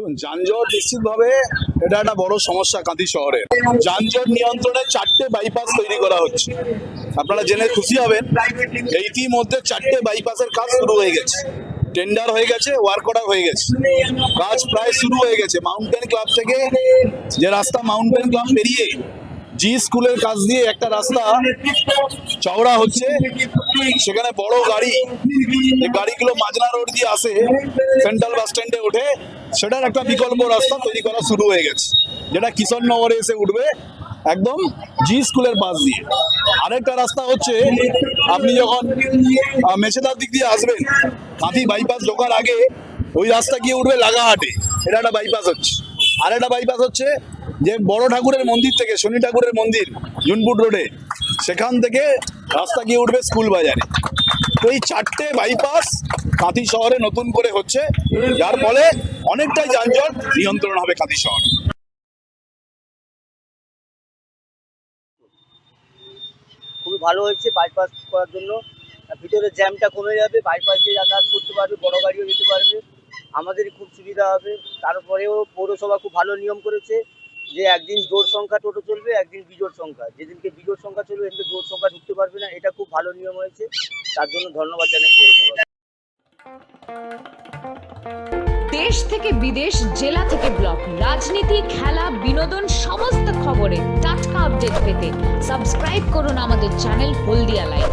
দেখুন, যানজট এটা একটা বড় সমস্যা শহরে। যানজট নিয়ন্ত্রণে চারটে বাইপাস তৈরি করা হচ্ছে। আপনারা জেনে খুশি হবেন, ইতিমধ্যে চারটে বাইপাসের কাজ শুরু হয়ে গেছে। টেন্ডার হয়ে গেছে ওয়ার্ক অর্ডার হয়ে গেছে। কাজ প্রায় শুরু হয়ে গেছে। মাউন্টেন ক্লাব থেকে যে রাস্তা মাউন্টেন ক্লাব পেরিয়ে জি স্কুলের কাছ দিয়ে একটা রাস্তা চওড়া হচ্ছে। সেখানে বড় গাড়ি। গাড়িগুলো মাজনা রোড দিয়ে আসে, সেন্ট্রাল বাস স্ট্যান্ডে ওঠে। সেটার একটা বিকল্প রাস্তা তৈরি করা শুরু হয়ে গেছে, যেটা কিশোরনগরে এসে উঠবে একদম জি স্কুলের পাশ দিয়ে। আরেকটা রাস্তা হচ্ছে, আপনি যখন মেছেদার দিক দিয়ে আসবেন কাঁথি বাইপাস ঢোকার আগে ওই রাস্তা গিয়ে উঠবে লাগাহাটে। এটা একটা বাইপাস হচ্ছে। আর একটা বাইপাস হচ্ছে যে বড় ঠাকুরের মন্দির থেকে, শনি ঠাকুরের মন্দির, জুনপুর রোডে সেখান থেকে রাস্তা গিয়ে উঠবে স্কুল বাজারে। তো এই চারটে বাইপাস কাঁথি শহরে নতুন করে হচ্ছে, যার ফলে অনেকটাই যানজট নিয়ন্ত্রণ হবে কাঁথি শহর। খুবই ভালো হয়েছে বাইপাস করার জন্য। ভিতরে জ্যামটা কমে যাবে বাইপাস দিয়ে যাতায়াত করতে পারবে, বড় গাড়িও যেতে পারবে। আমাদেরই খুব সুবিধা হবে। তারপরেও পৌরসভা খুব ভালো নিয়ম করেছে যে একদিন জোর সংখ্যা টোটো চলবে, একদিন বিজোড় সংখ্যা। যেদিনকে বিজোড় সংখ্যা চলবে, সেদিনকে জোর সংখ্যা ঢুকতে পারবে না। এটা খুব ভালো নিয়ম হয়েছে। তার জন্য ধন্যবাদ জানাই পৌরসভা দেশ থেকে বিদেশ, জেলা থেকে ব্লক, রাজনীতি, খেলা, বিনোদন, সমস্ত খবরে টাটকা আপডেট পেতে সাবস্ক্রাইব করুন আমাদের চ্যানেল হলদিয়া লাইভ